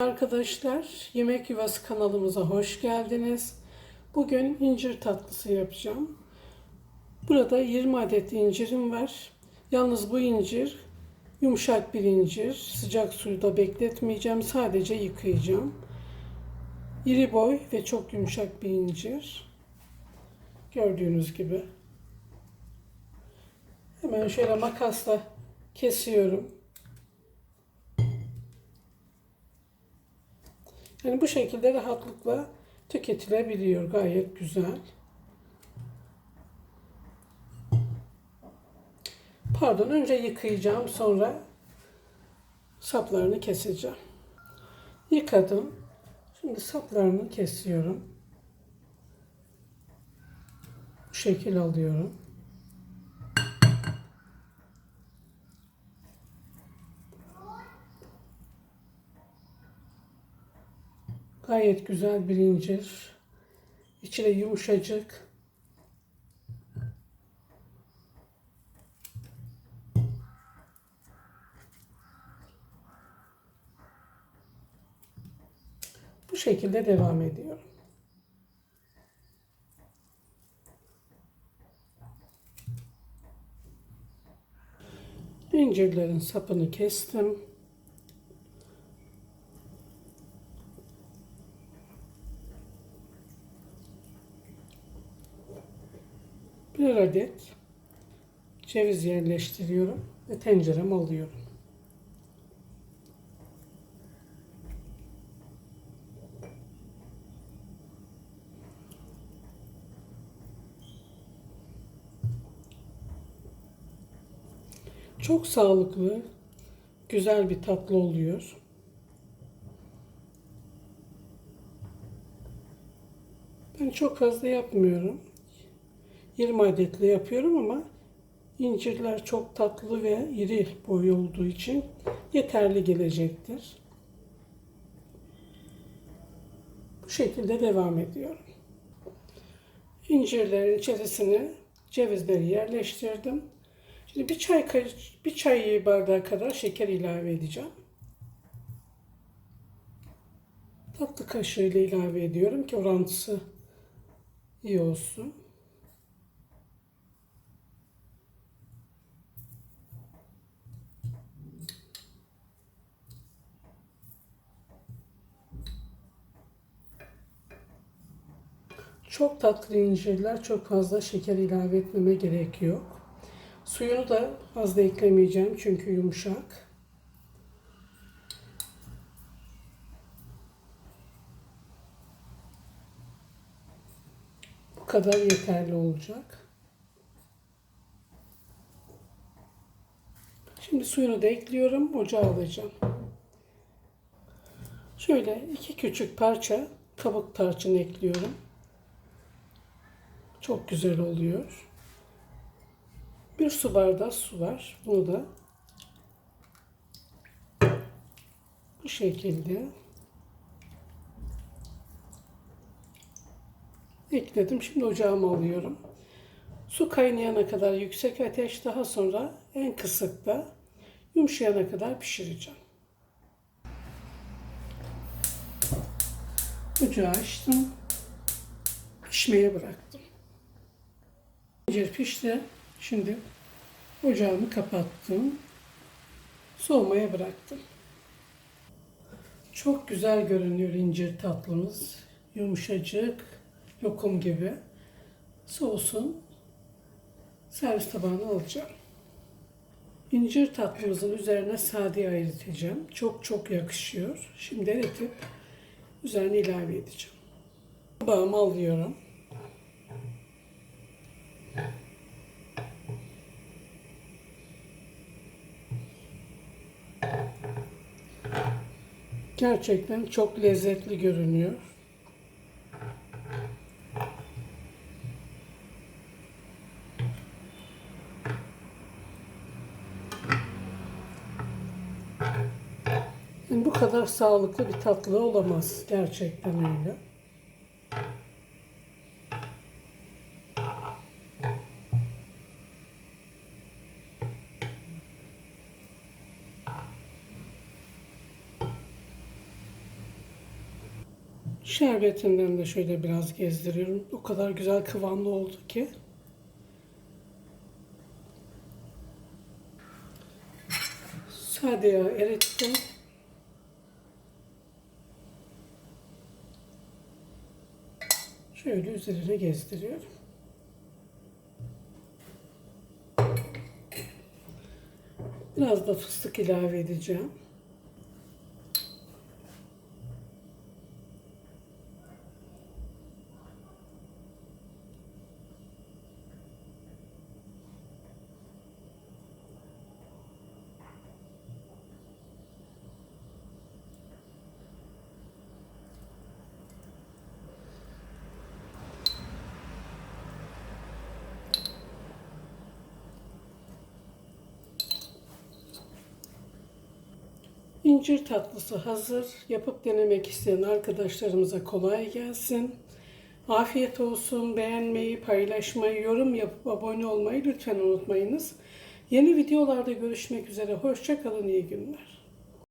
Arkadaşlar Yemek Yuvası kanalımıza hoş geldiniz. Bugün incir tatlısı yapacağım. Burada 20 adet incirim var. Yalnız bu incir yumuşak bir incir. Sıcak suda bekletmeyeceğim. Sadece yıkayacağım. İri boy ve çok yumuşak bir incir. Gördüğünüz gibi. Hemen şöyle makasla kesiyorum. Yani bu şekilde rahatlıkla tüketilebiliyor. Gayet güzel. Pardon önce yıkayacağım sonra saplarını keseceğim. Yıkadım. Şimdi saplarını kesiyorum. Bu şekil alıyorum. Gayet güzel bir incir. İçi de yumuşacık. Bu şekilde devam ediyorum. İncirlerin sapını kestim. Bir adet ceviz yerleştiriyorum ve tencereme alıyorum. Çok sağlıklı, güzel bir tatlı oluyor. Ben çok fazla yapmıyorum. 20 adetle yapıyorum ama incirler çok tatlı ve iri boy olduğu için yeterli gelecektir. Bu şekilde devam ediyorum. İncirlerin içerisine cevizleri yerleştirdim. Şimdi bir çay bir çay bardağı kadar şeker ilave edeceğim. Tatlı kaşığı ile ilave ediyorum ki orantısı iyi olsun. Çok tatlı incirler çok fazla şeker ilave etmeme gerek yok. Suyunu da fazla eklemeyeceğim çünkü yumuşak. Bu kadar yeterli olacak. Şimdi suyunu da ekliyorum. Ocağa alacağım. Şöyle iki küçük parça kabuk tarçın ekliyorum. Çok güzel oluyor. Bir su bardağı su var. Bunu da bu şekilde ekledim. Şimdi ocağıma alıyorum. Su kaynayana kadar yüksek ateş daha sonra en kısıkta yumuşayana kadar pişireceğim. Ocağı açtım. Pişmeye bıraktım. İncir pişti. Şimdi ocağımı kapattım. Soğumaya bıraktım. Çok güzel görünüyor incir tatlımız. Yumuşacık, lokum gibi. Soğusun. Servis tabağına alacağım. İncir tatlımızın üzerine sade eriteceğim. Çok çok yakışıyor. Şimdi eritip üzerine ilave edeceğim. Tabağımı alıyorum. Gerçekten çok lezzetli görünüyor. Yani bu kadar sağlıklı bir tatlı olamaz. Gerçekten öyle. Şerbetinden de şöyle biraz gezdiriyorum. O kadar güzel kıvamlı oldu ki. Sade yağ erittim. Şöyle üzerine gezdiriyorum. Biraz da fıstık ilave edeceğim. İncir tatlısı hazır. Yapıp denemek isteyen arkadaşlarımıza kolay gelsin. Afiyet olsun. Beğenmeyi, paylaşmayı, yorum yapıp abone olmayı lütfen unutmayınız. Yeni videolarda görüşmek üzere. Hoşça kalın, iyi günler.